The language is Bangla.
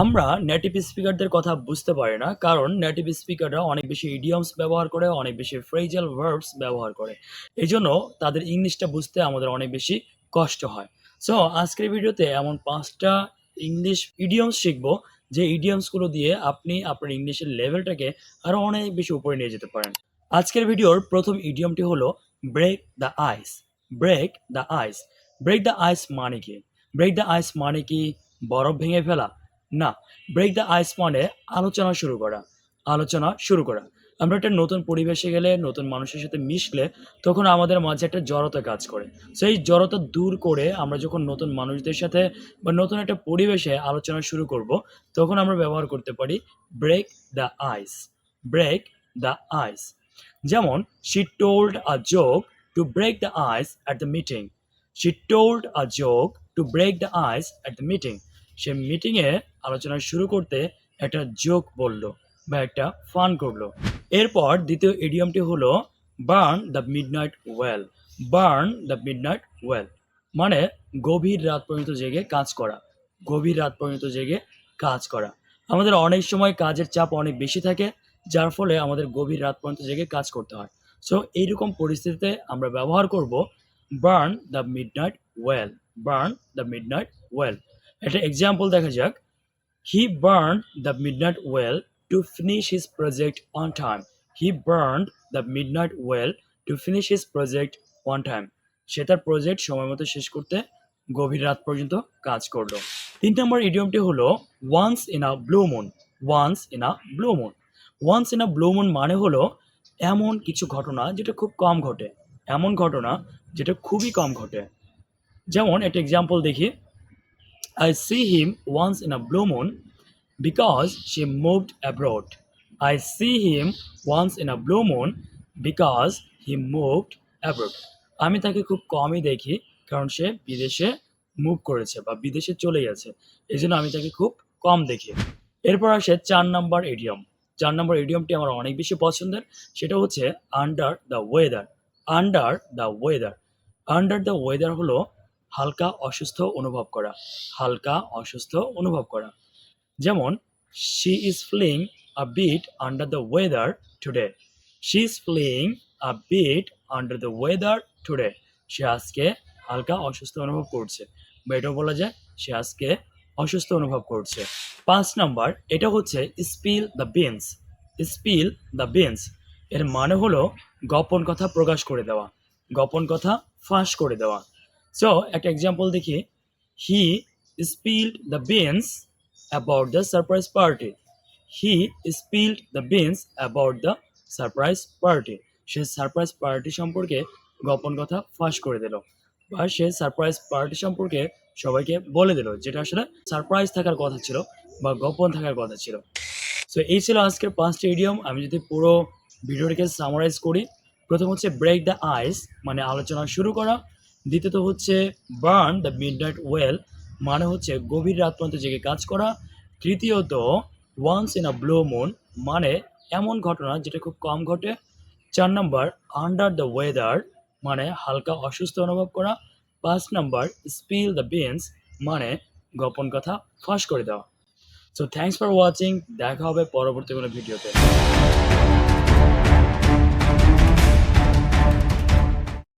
আমরা নেটিভ স্পিকারদের কথা বুঝতে পারি না, কারণ নেটিভ স্পিকাররা অনেক বেশি ইডিয়মস ব্যবহার করে, অনেক বেশি ফ্রেজাল ভার্বস ব্যবহার করে। এই জন্য তাদের ইংলিশটা বুঝতে আমাদের অনেক বেশি কষ্ট হয়। সো আজকের ভিডিওতে এমন পাঁচটা ইংলিশ ইডিয়মস শিখব, যে ইডিয়মসগুলো দিয়ে আপনি আপনার ইংলিশের লেভেলটাকে আরও অনেক বেশি উপরে নিয়ে যেতে পারেন। আজকের ভিডিওর প্রথম ইডিয়মটি হলো break the ice break the ice break the ice মানে কি? ব্রেক দ্য আইস মানে কি? বরফ ভেঙে ফেলা না ব্রেক দ্য আইস মানে আলোচনা শুরু করা, আলোচনা শুরু করা। আমরা একটা নতুন পরিবেশে গেলে, নতুন মানুষের সাথে মিশলে, তখন আমাদের মাঝে একটা জড়তা কাজ করে। সেই জড়তা দূর করে আমরা যখন নতুন মানুষদের সাথে বা নতুন একটা পরিবেশে আলোচনা শুরু করব, তখন আমরা ব্যবহার করতে পারি break the ice break the ice যেমন she told a joke to break the ice at the meeting she told a joke to break the ice at the meeting সে মিটিংয়ে আলোচনা শুরু করতে একটা জোক বলল বা একটা ফান করল। এরপর দ্বিতীয় ইডিয়মটি হলো burn the midnight oil burn the midnight oil মানে গভীর রাত পর্যন্ত জেগে কাজ করা, গভীর রাত পর্যন্ত জেগে কাজ করা। আমাদের অনেক সময় কাজের চাপ অনেক বেশি থাকে, যার ফলে আমাদের গভীর রাত পর্যন্ত জেগে কাজ করতে হয়। সো এইরকম পরিস্থিতিতে আমরা ব্যবহার করব burn the midnight oil burn the midnight oil একটা এক্সাম্পল দেখা যাক। He burn the midnight oil to finish his project on time he burn the midnight oil to finish his project on time সে তার প্রজেক্ট সময় মতো শেষ করতে গভীর রাত পর্যন্ত কাজ করল। তিন নম্বর ইডিয়মটি হলো once in a blue moon once in a blue moon once in a blue moon মানে হলো, এমন কিছু ঘটনা যেটা খুব কম ঘটে। এমন ঘটনা যেটা খুবই কম ঘটে। যেমন একটা এক্সাম্পল দেখি। I see him once in a blue moon because she moved abroad. I see him once in a blue moon because he moved abroad. আমি তাকে খুব কমই দেখি, কারণ সে বিদেশে মুভ করেছে বা বিদেশে চলে গেছে। এই জন্য আমি তাকে খুব কম দেখি। এরপর আসে চার নাম্বার এডিয়ম চার নম্বর এডিয়মটি আমার অনেক বেশি পছন্দের। সেটা হচ্ছে under the weather under the weather under the weather হলো হালকা অসুস্থ অনুভব করা। হালকা অসুস্থ অনুভব করা। যেমন she is feeling a bit under the weather today she is feeling a bit under the weather today সে আজকে হালকা অসুস্থ অনুভব করছে। বা এটাও বলা যায়, সে আজকে অসুস্থ অনুভব করছে। পাঁচ নাম্বার, এটা হচ্ছে spill the beans spill the beans এর মানে হলো, গোপন কথা প্রকাশ করে দেওয়া। গোপন কথা ফাঁস করে দেওয়া। সো একটা এক্সাম্পল দেখি। He spilled the beans about the surprise party he spilled the beans about the surprise party say surprise party সম্পর্কে গোপন কথা ফাঁস করে দিল বা সে সারপ্রাইজ পার্টি সম্পর্কে সবাইকে বলে দিল, যেটা আসলে সারপ্রাইজ থাকার কথা ছিল বা গোপন থাকার কথা ছিল। সো এই ছিল আজকের পাঁচটি ইডিয়ম আমি যদি পুরো ভিডিওটিকে সামারাইজ করি, প্রথম হচ্ছে ব্রেক দ্য আইস মানে আলোচনা শুরু করা। দ্বিতীয়ত হচ্ছে বার্ন দ্য মিডনাইট ওয়েল মানে হচ্ছে গভীর রাত পর্যন্ত জেগে কাজ করা। তৃতীয়ত once in a blue moon মানে এমন ঘটনা যেটা খুব কম ঘটে। চার নম্বর আন্ডার দ্য ওয়েদার মানে হালকা অসুস্থ অনুভব করা। পাঁচ নম্বর স্পিল দ্য বিনস মানে গোপন কথা ফাঁস করে দেওয়া। সো থ্যাংকস ফর ওয়াচিং দেখা হবে পরবর্তী কোনো ভিডিওতে।